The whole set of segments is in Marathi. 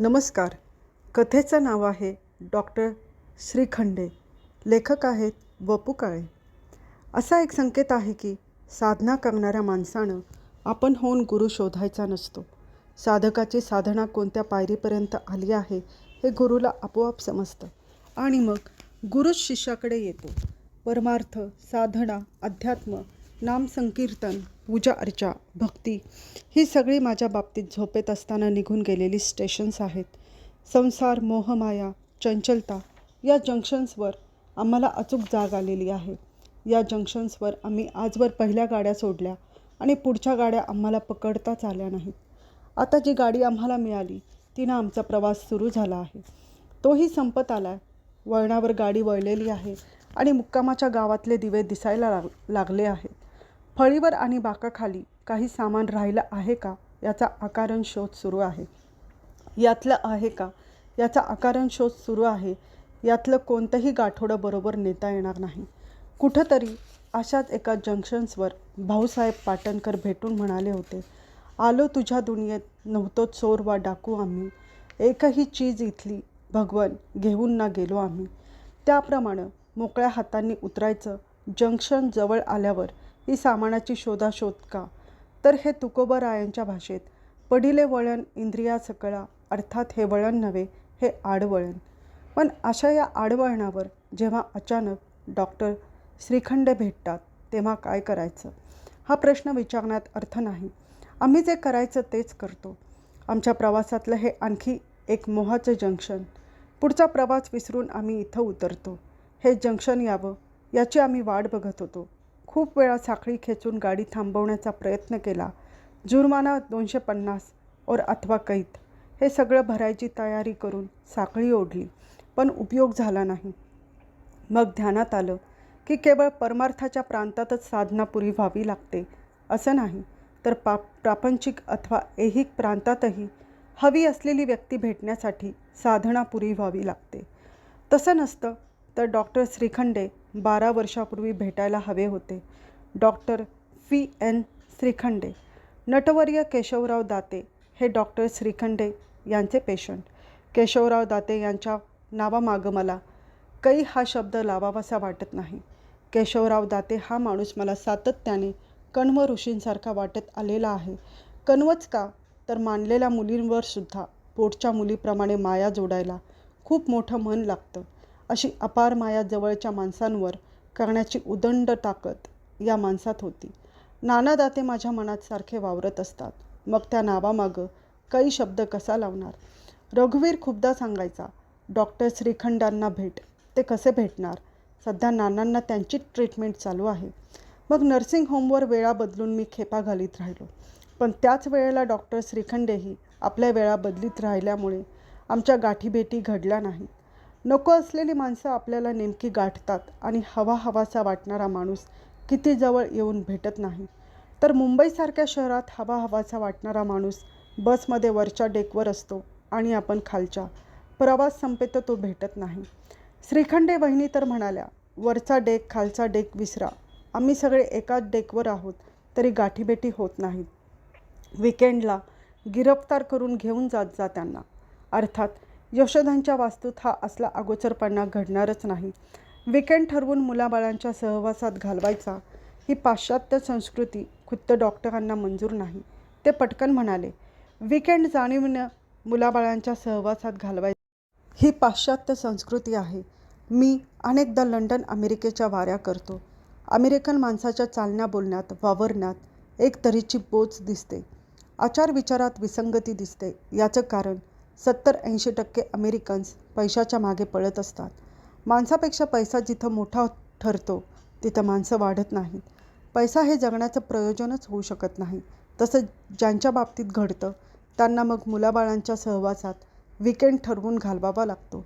नमस्कार. कथेचं नाव आहे डॉक्टर श्रीखंडे. लेखक आहेत वपू काळे. असा एक संकेत आहे की साधना करणाऱ्या माणसानं आपण होऊन गुरु शोधायचा नसतो. साधकाची साधना कोणत्या पायरीपर्यंत आली आहे हे गुरुला आपोआप समजतं. आणि मग गुरुच शिष्याकडे येतो. परमार्थ साधना अध्यात्म नाम संकीर्तन पूजा अर्चा भक्ती ही सगळी माझ्या बाबतीत झोपेत असताना निघून गेलेली स्टेशन्स आहेत. संसार मोहमाया चंचलता या जंक्शन्सवर आम्हाला अचूक जाग आलेली आहे. या जंक्शन्सवर आम्ही आजवर पहिल्या गाड्या सोडल्या आणि पुढच्या गाड्या आम्हाला पकडताच आल्या नाहीत. आता जी गाडी आम्हाला मिळाली तिनं आमचा प्रवास सुरू झाला आहे. तोही संपत आला आहे वळणावर गाडी वळलेली आहे आणि मुक्कामाच्या गावातले दिवे दिसायला लाग लागले आहेत. फळीवर आणि बाकाखाली काही सामान राहिलं आहे का? याचा आकारण शोध सुरू आहे. यातलं आहे का? याचा आकारण शोध सुरू आहे. यातलं कोणतंही गाठोडं बरोबर नेता येणार नाही. कुठंतरी अशाच एका जंक्शन्सवर भाऊसाहेब पाटणकर भेटून म्हणाले होते आलो तुझ्या दुनियेत नव्हतो चोर वा डाकू आम्ही. एकही चीज इथली भगवन घेऊन ना गेलो आम्ही. त्याप्रमाणे मोकळ्या हातांनी उतरायचं जंक्शन जवळ आल्यावर ही सामानाची शोधाशोध का? तर हे तुकोबरायांच्या भाषेत पडिले वळण इंद्रिया सकळा अर्थात हे वळण नव्हे हे आडवळण. पण अशा या आडवळणावर जेव्हा अचानक डॉक्टर श्रीखंड भेटतात तेव्हा काय करायचं? हा प्रश्न विचारण्यात अर्थ नाही. आम्ही जे करायचं तेच करतो. आमच्या प्रवासातलं हे आणखी एक मोहाचं जंक्शन. पुढचा प्रवास विसरून आम्ही इथं उतरतो. हे जंक्शन यावं याची आम्ही वाट बघत होतो. खूप वेळा साखळी खेचून गाडी थांबवण्याचा प्रयत्न केला. जुर्माना दोनशे पन्नास और अथवा कैद. हे सगळं भरायची तयारी करून साखळी ओढली पण उपयोग झाला नाही. मग ध्यानात आलं की केवळ परमार्थाच्या प्रांतातच साधना पुरी व्हावी लागते असं नाही तर पा प्रापंचिक अथवा ऐहिक प्रांतातही हवी असलेली व्यक्ती भेटण्यासाठी साधना पुरी व्हावी लागते. तसं नसतं तर डॉक्टर श्रीखंडे बारा वर्षापूर्वी भेटायला हवे होते. डॉक्टर फी एन. श्रीखंडे. नटवर्य केशवराव दाते हे डॉक्टर श्रीखंडे यांचे पेशंट. केशवराव दाते यांच्या नावामागं मला कै हा शब्द लावावासा वाटत नाही. केशवराव दाते हा माणूस मला सातत्याने कण्व ऋषींसारखा वाटत आलेला आहे. कण्वच का? तर मानलेल्या मुलींवर सुद्धा पोटच्या मुलीप्रमाणे माया जोडायला खूप मोठं मन लागतं. अशी अपार माया जवळच्या माणसांवर करण्याची उदंड ताकद या माणसात होती. नाना दाते माझ्या मनात सारखे वावरत असतात. मग त्या नावामागं काही शब्द कसा लावणार? रघुवीर खूपदा सांगायचा डॉक्टर श्रीखंडांना भेट. ते कसे भेटणार? सध्या नानांना त्यांचीच ट्रीटमेंट चालू आहे मग नर्सिंग होमवर वेळा बदलून मी खेपा घालीत राहिलो. पण त्याच वेळेला डॉक्टर श्रीखंडेही आपल्या वेळा बदलीत राहिल्यामुळे आमच्या गाठीभेटी घडल्या नाहीत. नको असलेली माणसं आपल्याला नेमकी गाठतात आणि हवा हवासा वाटणारा माणूस किती जवळ येऊन भेटत नाही. तर मुंबईसारख्या शहरात हवा हवासा वाटणारा माणूस बसमध्ये वरच्या डेकवर असतो आणि आपण खालच्या. प्रवास संपेत तो भेटत नाही. श्रीखंडे वहिनी तर म्हणाल्या वरचा डेक खालचा डेक विसरा. आम्ही सगळे एकाच डेकवर आहोत तरी गाठीभेटी होत नाहीत. विकेंडला गिरफ्तार करून घेऊन जात जा त्यांना. अर्थात यशोधांच्या वास्तूत हा असला अगोचरपणा घडणारच नाही. विकेंड ठरवून मुलाबाळांच्या सहवासात घालवायचा ही पाश्चात्य संस्कृती खुद्द डॉक्टरांना मंजूर नाही. ते पटकन म्हणाले विकेंड जाणीवनं मुलाबाळांच्या सहवासात घालवायचं. ही पाश्चात्य संस्कृती आहे. मी अनेकदा लंडन अमेरिकेच्या वाऱ्या करतो. अमेरिकन माणसाच्या चालण्या बोलण्यात वावरण्यात एक तऱ्हेची बोच दिसते. आचार विचारात विसंगती दिसते. याचं कारण सत्तर ऐंशी टक्के अमेरिकन्स पैशाच्या मागे पळत असतात. माणसापेक्षा पैसा जिथं मोठा ठरतो तिथं माणसं वाढत नाहीत. पैसा हे जगण्याचं प्रयोजनच होऊ शकत नाही. तसं ज्यांच्या बाबतीत घडतं त्यांना मग मुलाबाळांच्या सहवासात विकेंड ठरवून घालवावा लागतो.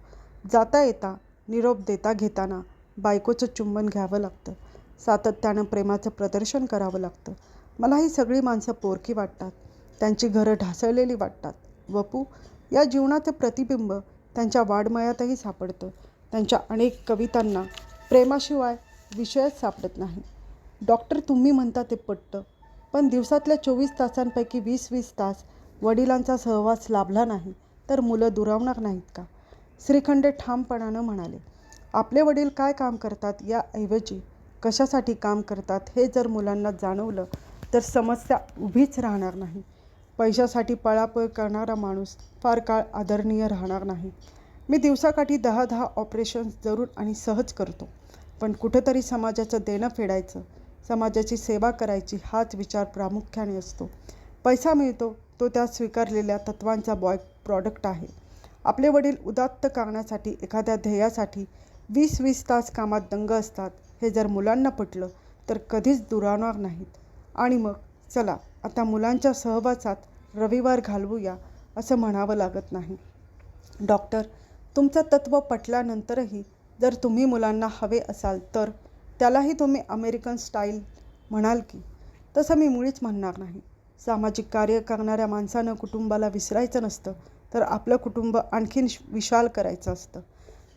जाता येता निरोप देता घेताना बायकोचं चुंबन घ्यावं लागतं. सातत्यानं प्रेमाचं प्रदर्शन करावं लागतं. मला ही सगळी माणसं पोरकी वाटतात. त्यांची घरं ढासळलेली वाटतात. वपू या जीवनाचं प्रतिबिंब त्यांच्या वाडमयातही सापडतं. त्यांच्या अनेक कवितांना प्रेमाशिवाय विषयच सापडत नाही. डॉक्टर तुम्ही म्हणता ते पटतं पण दिवसातल्या चोवीस तासांपैकी वीस वीस तास वडिलांचा सहवास लाभला नाही तर मुलं दुरावणार नाहीत का? श्रीखंडे ठामपणानं म्हणाले आपले वडील काय काम करतात याऐवजी कशासाठी काम करतात हे जर मुलांना जाणवलं तर समस्या उभीच राहणार नाही. पैशासाठी पळापळ करणारा माणूस फार काळ आदरणीय राहणार नाही. मी दिवसाकाठी दहा दहा ऑपरेशन्स जरूर आणि सहज करतो. पण कुठंतरी समाजाचं देणं फेडायचं समाजाची सेवा करायची हाच विचार प्रामुख्याने असतो. पैसा मिळतो तो त्या स्वीकारलेल्या तत्वांचा बॉय प्रॉडक्ट आहे. आपले वडील उदात्त करण्यासाठी एखाद्या ध्येयासाठी वीस वीस तास कामात दंग असतात. हे जर मुलांना पटलं तर कधीच दुरावणार नाहीत. आणि मग? चला आता मुलांच्या सहवासात रविवार घालवूया असं म्हणावं लागत नाही. डॉक्टर तुमचं तत्त्व पटल्यानंतरही जर तुम्ही मुलांना हवे असाल तर त्यालाही तुम्ही अमेरिकन स्टाईल म्हणाल की. तसं मी मुळीच म्हणणार नाही. सामाजिक कार्य करणाऱ्या माणसानं कुटुंबाला विसरायचं नसतं तर आपलं कुटुंब आणखीन विशाल करायचं असतं.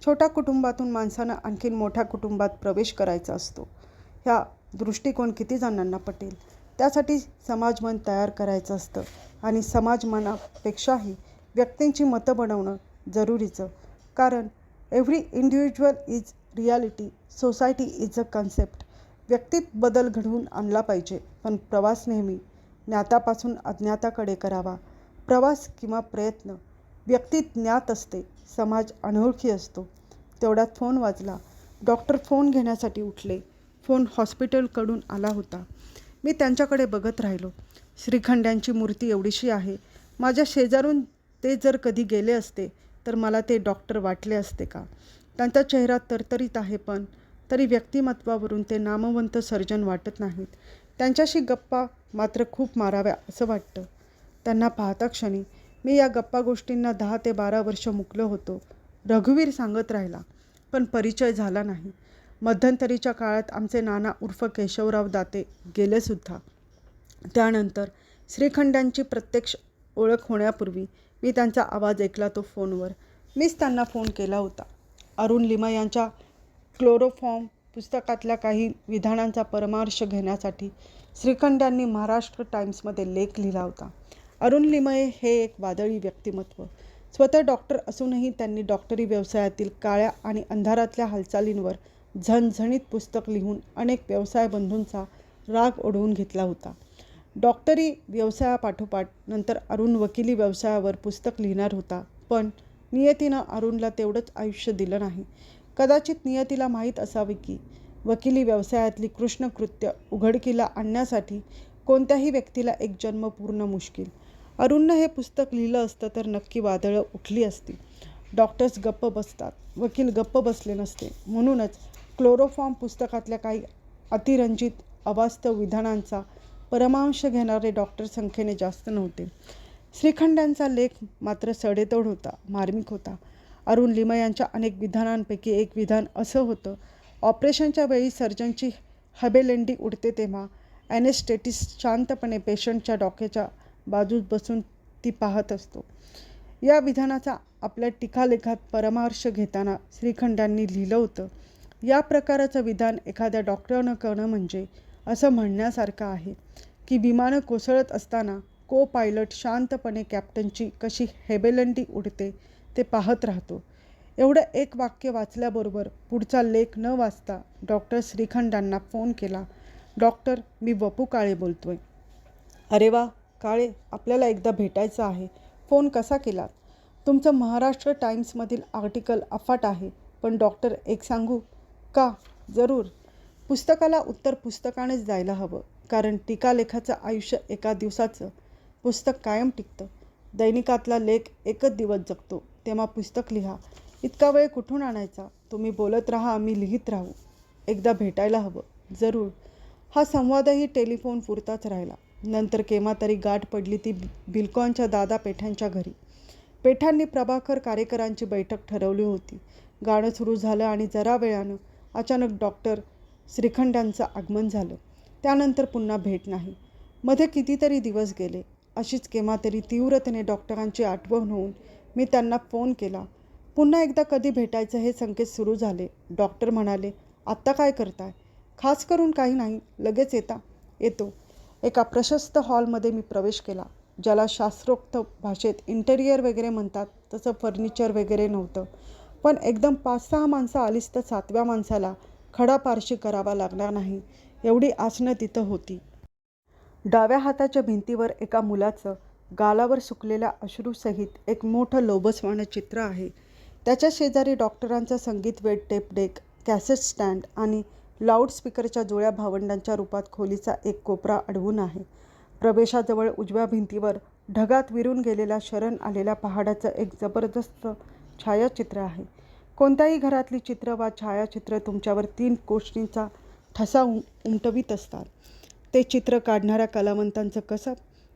छोट्या कुटुंबातून माणसानं आणखीन मोठ्या कुटुंबात प्रवेश करायचा असतो. ह्या दृष्टिकोन किती जणांना पटेल? त्यासाठी समाजमन तयार करायचं असतं आणि समाजमनापेक्षाही व्यक्तींची मतं बनवणं जरुरीचं. कारण every individual is reality society is a concept व्यक्तीत बदल घडवून आणला पाहिजे पण प्रवास नेहमी ज्ञातापासून अज्ञाताकडे करावा. प्रवास किंवा प्रयत्न व्यक्ती ज्ञात असते समाज अनोळखी असतो. तेवढ्यात फोन वाजला. डॉक्टर फोन घेण्यासाठी उठले. फोन हॉस्पिटलकडून आला होता. मी त्यांच्याकडे बघत राहिलो. श्रीखंड्यांची मूर्ती एवढीशी आहे. माझ्या शेजारून ते जर कधी गेले असते तर मला ते डॉक्टर वाटले असते का? त्यांचा चेहरा तरतरीत आहे पण तरी व्यक्तिमत्वावरून ते नामवंत सर्जन वाटत नाहीत. त्यांच्याशी गप्पा मात्र खूप माराव्या असं वाटतं. त्यांना पाहता क्षणी मी या गप्पा गोष्टींना दहा ते बारा वर्ष मुकलो होतो. रघुवीर सांगत राहिला पण परिचय झाला नाही. मध्यंतरीच्या काळात आमचे नाना उर्फ केशवराव दाते गेलेसुद्धा. त्यानंतर श्रीखंडांची प्रत्यक्ष ओळख होण्यापूर्वी मी त्यांचा आवाज ऐकला तो फोनवर. मीच त्यांना फोन केला होता. अरुण लिमा यांच्या क्लोरोफॉर्म पुस्तकातल्या काही विधानांचा परामर्श घेण्यासाठी श्रीखंडांनी महाराष्ट्र टाईम्समध्ये लेख लिहिला होता. अरुण लिमये हे एक वादळी व्यक्तिमत्व. स्वतः डॉक्टर असूनही त्यांनी डॉक्टरी व्यवसायातील काळ्या आणि अंधारातल्या हालचालींवर झणझणीत पुस्तक लिहून अनेक व्यवसाय बंधूंचा राग ओढवून घेतला होता. डॉक्टरी व्यवसायापाठोपाठ नंतर अरुण वकिली व्यवसायावर पुस्तक लिहिणार होता पण नियतीनं अरुणला तेवढंच आयुष्य दिलं नाही. कदाचित नियतीला माहीत असावे की वकिली व्यवसायातली कृष्णकृत्य उघडकीला आणण्यासाठी कोणत्याही व्यक्तीला एक जन्म पूर्ण मुश्किल. अरुणनं हे पुस्तक लिहिलं असतं तर नक्की वादळं उठली असती. डॉक्टर्स गप्प बसतात. वकील गप्प बसले नसते. म्हणूनच क्लोरोफॉर्म पुस्तकातल्या काही अतिरंजित अवास्तव विधानांचा परमांश घेणारे डॉक्टर संख्येने जास्त नव्हते. श्रीखंडांचा लेख मात्र सडेतोड होता मार्मिक होता. अरुण लिमा यांच्या अनेक विधानांपैकी एक विधान असं होतं ऑपरेशनच्या वेळी सर्जनची हबेलेंडी उडते तेव्हा ॲनेस्टेटिस शांतपणे पेशंटच्या डोक्याच्या बाजूस बसून ती पाहत असतो. या विधानाचा आपल्या टीकालेखात परमार्श घेताना श्रीखंडांनी लिहिलं होतं या प्रकाराचं विधान एखाद्या डॉक्टरनं करणं म्हणजे असं म्हणण्यासारखं आहे की विमानं कोसळत असताना को पायलट शांतपणे कॅप्टनची कशी हेबेलंडी उडते ते पाहत राहतो. एवढं एक वाक्य वाचल्याबरोबर पुढचा लेख न वाचता डॉक्टर श्रीखंडांना फोन केला. डॉक्टर मी वपू काळे बोलतोय. अरे वा काळे आपल्याला एकदा भेटायचं आहे. फोन कसा केलात? तुमचं महाराष्ट्र टाईम्समधील आर्टिकल अफाट आहे पण डॉक्टर एक सांगू का? जरूर. पुस्तकाला उत्तर पुस्तकानेच जायला हवं. कारण टीकालेखाचं आयुष्य एका दिवसाचं. पुस्तक कायम टिकतं. दैनिकातला लेख एकच दिवस जगतो. तेव्हा पुस्तक लिहा. इतका वेळ कुठून आणायचा? तुम्ही बोलत राहा आम्ही लिहित राहू. एकदा भेटायला हवं. जरूर. हा संवादही टेलिफोन पुरताच राहिला. नंतर केव्हा तरी गाठ पडली ती बिलकॉनच्या दादा पेठ्यांच्या घरी. पेठांनी प्रभाकर कार्यकरांची बैठक ठरवली होती. गाणं सुरू झालं आणि जरा वेळानं अचानक डॉक्टर श्रीखंडांचं आगमन झालं. त्यानंतर पुन्हा भेट नाही. मध्ये कितीतरी दिवस गेले. अशीच केव्हा तरी तीव्रतेने डॉक्टरांची आठवण होऊन मी त्यांना फोन केला. पुन्हा एकदा कधी भेटायचं हे संकेत सुरू झाले. डॉक्टर म्हणाले आत्ता काय करताय? खास करून काही नाही. लगेच येता. येतो. एका प्रशस्त हॉलमध्ये मी प्रवेश केला ज्याला शास्त्रोक्त भाषेत इंटेरियर वगैरे म्हणतात. तसं फर्निचर वगैरे नव्हतं. पण एकदम पाच सहा माणसं आलीच तर सातव्या माणसाला खडा पारशी करावा लागणार नाही एवढी आसनं तिथं होती. डाव्या हाताच्या भिंतीवर एका मुलाचं गालावर सुकलेल्या अश्रूसहित एक मोठं लोबसवाणं चित्र आहे. त्याच्या शेजारी डॉक्टरांचा संगीत वेड टेप डेक कॅसेट स्टँड आणि लाऊडस्पीकरच्या जुळ्या भावंडांच्या रूपात खोलीचा एक कोपरा अडवून आहे. प्रवेशाजवळ उजव्या भिंतीवर ढगात विरून गेलेला शरण आलेल्या पहाडाचं एक जबरदस्त छायाचित्र आहे. कोणत्याही घरातली चित्र वा छायाचित्र तुमच्यावर तीन गोष्टींचा ठसा उम उमटवीत असतात. ते चित्र काढणाऱ्या कलावंतांचं कसब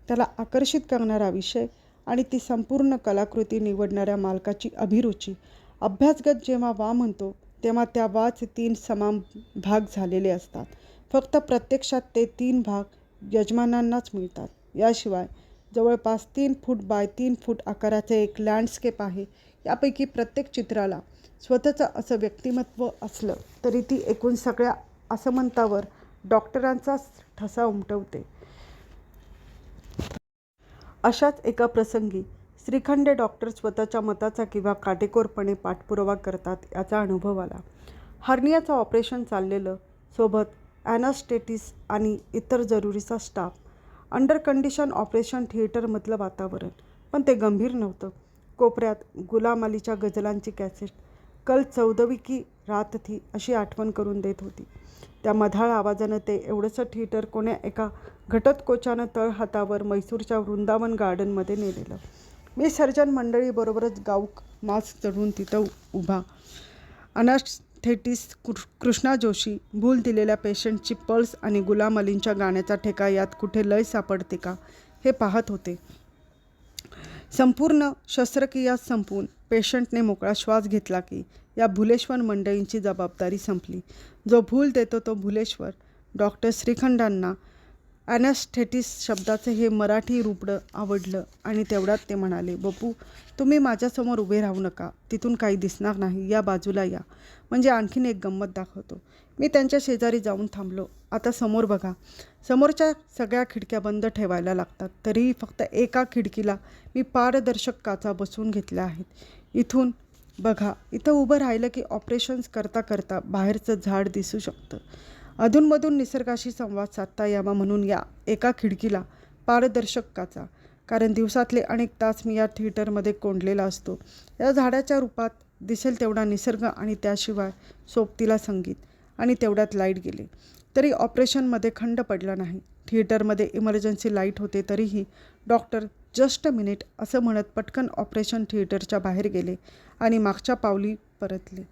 त्याला आकर्षित करणारा विषय आणि ती संपूर्ण कलाकृती निवडणाऱ्या मालकाची अभिरुची. अभ्यासगत जेव्हा वा म्हणतो तेव्हा त्या वाचे तीन समान भाग झालेले असतात. फक्त प्रत्यक्षात ते तीन भाग यजमानांनाच मिळतात. याशिवाय जवळपास तीन फूट बाय तीन फूट आकाराचे एक लँडस्केप आहे. यापैकी प्रत्येक चित्राला स्वतःचं असं व्यक्तिमत्व असलं तरी ती एकूण सगळ्या असमंतावर डॉक्टरांचाच ठसा उमटवते. अशाच एका प्रसंगी श्रीखंडे डॉक्टर स्वतःच्या मताचा किंवा काटेकोरपणे पाठपुरावा करतात याचा अनुभव आला. हर्नियाचं ऑपरेशन चाललेलं सोबत ॲनास्टेटिस आणि इतर जरुरीचा स्टाफ अंडर कंडिशन ऑपरेशन थिएटरमधलं वातावरण पण ते गंभीर नव्हतं. कोपऱ्यात गुलाम अलीच्या गझलांची कॅसेट कल चौदवी की रात थी अशी आठवण करून देत होती. त्या मधाळ आवाजानं ते एवढंसं थिएटर कोण्या एका घटोत्कोचानं तळहातावर मैसूरच्या वृंदावन गार्डनमध्ये नेलेलं. मी सर्जन मंडळीबरोबरच गाऊक मास्क चढून तिथं उभा. अनास्थेटिस कृ कृष्णा जोशी भूल दिलेल्या पेशंटची पल्स आणि गुलाम अलींच्या गाण्याचा ठेका यात कुठे लय सापडते का हे पाहत होते. संपूर्ण शस्त्रक्रिया संपून पेशंटने मोकळा श्वास घेतला की या भुलेश्वर मंडळींची जबाबदारी संपली. जो भूल देतो तो भुलेश्वर. डॉक्टर श्रीखंडांना ॲनॅस्थेटिस शब्दाचं हे मराठी रूपडं आवडलं आणि तेवढ्यात ते म्हणाले बपू तुम्ही माझ्यासमोर उभे राहू नका. तिथून काही दिसणार नाही. या बाजूला या. म्हणजे आणखीन एक गंमत दाखवतो. मी त्यांच्या शेजारी जाऊन थांबलो. आता समोर बघा. समोरच्या सगळ्या खिडक्या बंद ठेवायला लागतात. तरीही फक्त एका खिडकीला मी पारदर्शक काचा बसवून घेतल्या आहेत. इथून बघा. इथं उभं राहिलं की ऑपरेशन्स करता करता बाहेरचं झाड दिसू शकतं. अधूनमधून निसर्गाशी संवाद साधता यावा म्हणून या एका खिडकीला पारदर्शक काचा. कारण दिवसातले अनेक तास मी या थिएटरमध्ये कोंडलेला असतो. या झाडाच्या रूपात दिसेल तेवढा निसर्ग आणि त्याशिवाय सोबतीला संगीत. आणि तेवढ्यात लाइट गेले. तरी ऑपरेशनमध्ये खंड पडला नाही. थिएटरमध्ये इमर्जन्सी लाइट होते तरीही डॉक्टर जस्ट अ मिनिट असं म्हणत पटकन ऑपरेशन थिएटरच्या बाहेर गेले आणि मागच्या पावली परतले.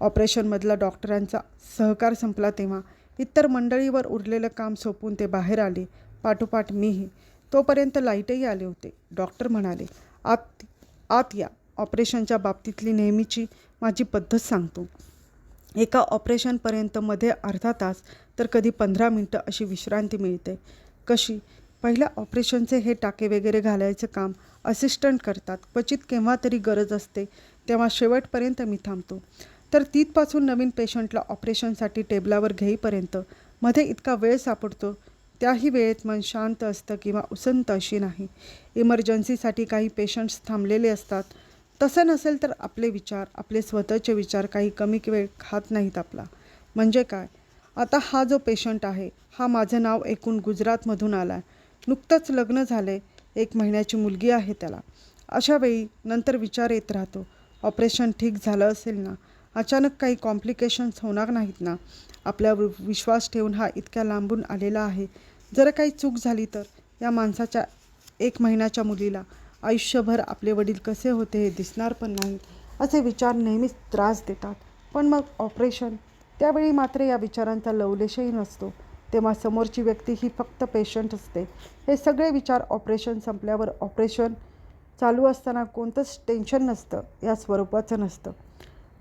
ऑपरेशनमधला डॉक्टरांचा सहकार संपला तेव्हा इतर मंडळीवर उरलेलं काम सोपून ते बाहेर आले. पाठोपाठ मीही तोपर्यंत लाईटही आले होते. डॉक्टर म्हणाले आत आत या. ऑपरेशनच्या बाबतीतली नेहमीची माझी पद्धत सांगतो. एका ऑपरेशनपर्यंत मध्ये अर्धा तास तर कधी पंधरा मिनटं अशी विश्रांती मिळते. कशी? पहिल्या ऑपरेशनचे हे टाके वगैरे घालायचं काम असिस्टंट करतात. क्वचित केव्हा तरी गरज असते तेव्हा शेवटपर्यंत मी थांबतो. तर तिथपासून नवीन पेशंटला ऑपरेशनसाठी टेबलावर घेईपर्यंत मध्ये इतका वेळ सापडतो त्याही वेळेत मन शांत असतं किंवा उसंत अशी नाही. इमर्जन्सीसाठी काही पेशंट्स थांबलेले असतात. तसं नसेल तर आपले विचार आपले स्वतःचे विचार काही कमी वेळ खात नाहीत आपला. म्हणजे काय? आता हा जो पेशंट आहे हा माझं नाव ऐकून गुजरातमधून आला आहे नुकतंच लग्न झालं एक महिन्याची मुलगी आहे त्याला. अशा वेळी नंतर विचार येत राहतो. ऑपरेशन ठीक झालं असेल ना? अचानक काही कॉम्प्लिकेशन्स होणार नाहीत ना. आपल्यावर विश्वास ठेवून हा इतक्या लांबून आलेला आहे. जर काही चूक झाली तर या माणसाच्या एक महिन्याच्या मुलीला आयुष्यभर आपले वडील कसे होते हे दिसणार पण नाही. असे विचार नेहमीच त्रास देतात. पण मग ऑपरेशन त्यावेळी मात्र या विचारांचा लवलेशही नसतो. तेव्हा समोरची व्यक्ती ही फक्त पेशंट असते. हे सगळे विचार ऑपरेशन संपल्यावर ऑपरेशन चालू असताना कोणतंच टेन्शन नसतं. या स्वरूपाचं नसतं.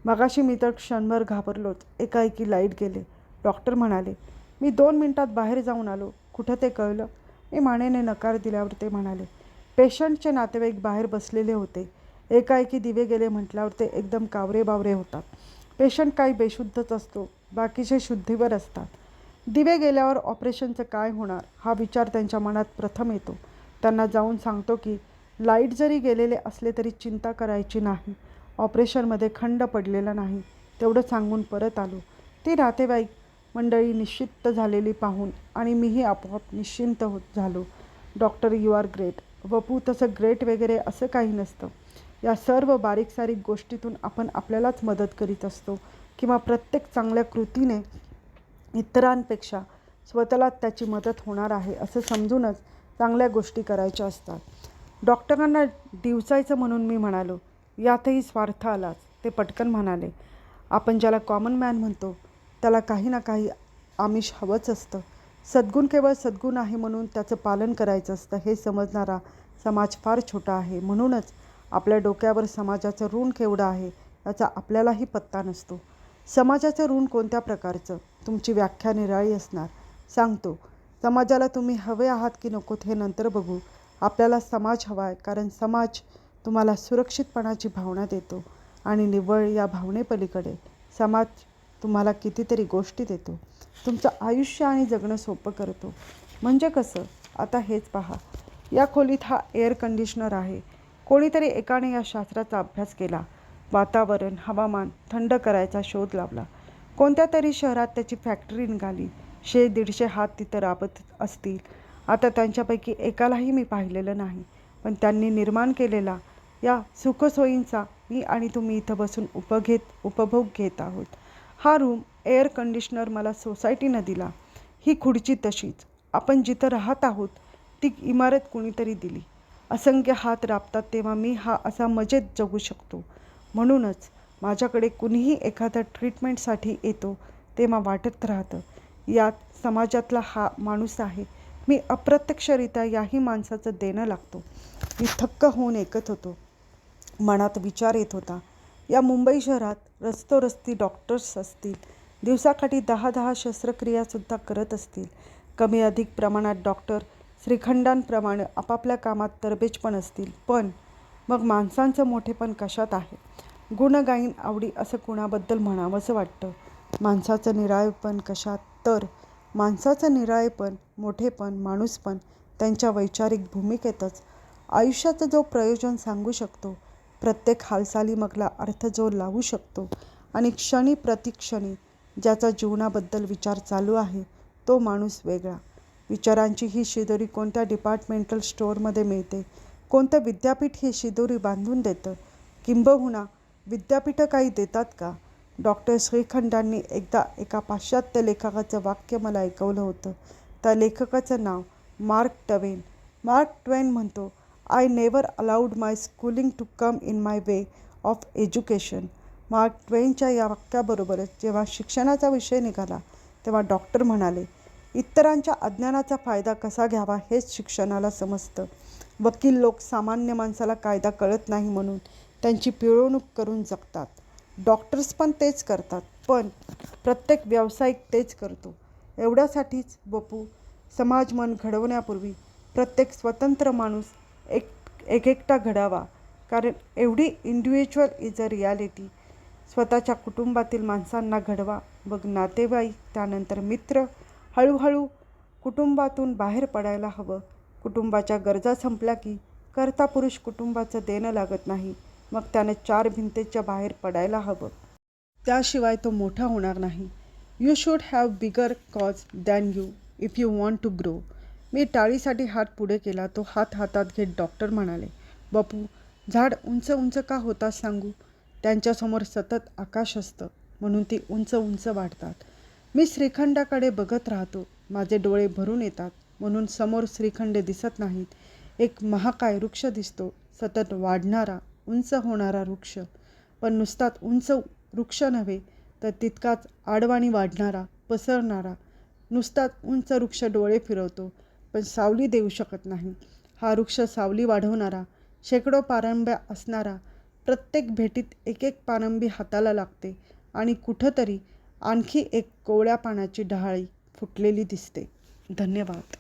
मगाशी मी तर क्षणभर घाबरलोच. एकाएकी लाइट गेले. डॉक्टर म्हणाले मी दोन मिनटात बाहेर जाऊन आलो. कुठं ते कळलं? मी मानेने नकार दिल्यावर ते म्हणाले पेशंटचे नातेवाईक बाहेर बसलेले होते. एकाएकी दिवे गेले म्हटल्यावर ते एकदम कावरे बावरे होतात. पेशंट काही बेशुद्धच असतो. बाकीचे शुद्धीवर असतात. दिवे गेल्यावर ऑपरेशनचं काय होणार? हा विचार त्यांच्या मनात प्रथम येतो. त्यांना जाऊन सांगतो की लाइट जरी गेलेले असले तरी चिंता करायची नाही. ऑपरेशनमध्ये खंड पडलेला नाही तेवढं सांगून परत आलो. ती नातेवाईक मंडळी निश्चिंत झालेली पाहून आणि मीही आपोआप निश्चिंत होत झालो. Doctor you are great. Vapu तसं ग्रेट वगैरे असं काही नसतं. या सर्व बारीक सारीक गोष्टीतून आपण आपल्यालाच मदत करीत असतो किंवा प्रत्येक चांगल्या कृतीने इतरांपेक्षा स्वतःला त्याची मदत होणार आहे असं समजूनच चांगल्या गोष्टी करायच्या असतात. डॉक्टरांना डिवचायचं म्हणून मी म्हणालो यातही स्वार्थ आलाच. ते पटकन म्हणाले आपण ज्याला कॉमन मॅन म्हणतो त्याला काही ना काही आमिष हवंच असतं. सद्गुण केवळ सद्गुण आहे म्हणून त्याचं पालन करायचं असतं हे समजणारा समाज फार छोटा आहे. म्हणूनच आपल्या डोक्यावर समाजाचं ऋण केवढं आहे याचा आपल्यालाही पत्ता नसतो. समाजाचं ऋण कोणत्या प्रकारचं? तुमची व्याख्या निराळी असणार. सांगतो समाजाला तुम्ही हवे आहात की नकोत हे नंतर बघू. आपल्याला समाज हवा आहे कारण समाज तुम्हाला सुरक्षितपणाची भावना देतो आणि निव्वळ या भावनेपलीकडे समाज तुम्हाला कितीतरी गोष्टी देतो. तुमचं आयुष्य आणि जगणं सोपं करतो. म्हणजे कसं? आता हेच पहा. या खोलीत हा एअर कंडिशनर आहे. कोणीतरी एकाने या शास्त्राचा अभ्यास केला. वातावरण हवामान थंड करायचा शोध लावला. कोणत्या तरी शहरात त्याची फॅक्टरी निघाली. शे दीडशे हात तिथं राबत असतील. आता त्यांच्यापैकी एकालाही मी पाहिलेलं नाही. पण त्यांनी निर्माण केलेला या सुखसोयींचा मी आणि तुम्ही इथं बसून उपघेत उपभोग घेत आहोत. हा रूम एअर कंडिशनर मला सोसायटीनं दिला. ही खुर्ची तशीच. आपण जिथं राहत आहोत ती इमारत कुणीतरी दिली. असंख्य हात राबतात तेव्हा मी हा असा मजेत जगू शकतो. म्हणूनच माझ्याकडे कुणीही एखाद्या ट्रीटमेंटसाठी येतो तेव्हा वाटत राहतं यात समाजातला हा माणूस आहे. मी अप्रत्यक्षरित्या याही माणसाचं देणं लागतो. मी थक्क होऊन ऐकत होतो. मनात विचार येत होता. या मुंबई शहरात रस्तोरस्ती डॉक्टर्स असतील. दिवसाकाठी दहा दहा शस्त्रक्रियासुद्धा करत असतील. कमी अधिक प्रमाणात डॉक्टर श्रीखंडांप्रमाणे आपापल्या कामात तरबेज पण असतील. पण मग माणसांचं मोठेपण कशात आहे? गुणगाईन आवडी असं कुणाबद्दल म्हणावंसं वाटतं? माणसाचं निराळेपण कशात? तर माणसाचं निराळेपण मोठेपण माणूसपण त्यांच्या वैचारिक भूमिकेतच. आयुष्याचं जो प्रयोजन सांगू शकतो प्रत्येक हालचालीमगला अर्थ जो लावू शकतो. आणि क्षणी प्रतिक्षणी ज्याचा जीवनाबद्दल विचार चालू आहे तो माणूस वेगळा. विचारांची ही शिदोरी कोणत्या डिपार्टमेंटल स्टोअरमध्ये मिळते? कोणतं विद्यापीठ ही शिदोरी बांधून देतं? किंबहुना विद्यापीठं काही देतात का? डॉक्टर श्रीखंडांनी एकदा एका पाश्चात्य लेखकाचं वाक्य मला ऐकवलं होतं. त्या लेखकाचं नाव मार्क टवेन. मार्क ट्वेन म्हणतो I never allowed my schooling to come in my way of education Mark ट्वेनच्या या वाक्याबरोबरच जेव्हा शिक्षणाचा विषय निघाला तेव्हा डॉक्टर म्हणाले इतरांच्या अज्ञानाचा फायदा कसा घ्यावा हेच शिक्षणाला समजतं. वकील लोक सामान्य माणसाला कायदा कळत नाही म्हणून त्यांची पिळवणूक करून जगतात. डॉक्टर्स पण तेच करतात पण प्रत्येक व्यावसायिक तेच करतो. एवढ्यासाठीच बपू समाज मन घडवण्यापूर्वी प्रत्येक स्वतंत्र माणूस एक एक एकटा घडावा. कारण एवढी इंडिव्हिज्युअल इज अ रियालिटी स्वतःच्या कुटुंबातील माणसांना घडवा. मग नातेवाईक त्यानंतर मित्र हळूहळू कुटुंबातून बाहेर पडायला हवं. कुटुंबाच्या गरजा संपल्या की कर्ता पुरुष कुटुंबाचं देणं लागत नाही. मग त्याने चार भिंतीच्या बाहेर पडायला हवं. त्याशिवाय तो मोठा होणार नाही. You should have bigger cause than you if you want to grow मी टाळीसाठी हात पुढे केला. तो हात हातात घेत डॉक्टर म्हणाले बापू झाड उंच उंच का होतात सांगू? त्यांच्यासमोर सतत आकाश असतं म्हणून ती उंच उंच वाढतात. मी श्रीखंडाकडे बघत राहतो. माझे डोळे भरून येतात म्हणून समोर श्रीखंड दिसत नाहीत. एक महाकाय वृक्ष दिसतो सतत वाढणारा उंच होणारा वृक्ष. पण नुसताच उंच वृक्ष नव्हे तर तितकाच आडवाणी वाढणारा पसरणारा. नुसताच उंच वृक्ष डोळे फिरवतो. पण सावली देऊ शकत नाही. हा वृक्ष सावली वाढवणारा शेकडो पारंब्या असणारा प्रत्येक भेटीत एक एक पारंबी हाताला लागते आणि कुठंतरी आणखी एक कोवळ्या पाण्याची डहाळी फुटलेली दिसते. धन्यवाद.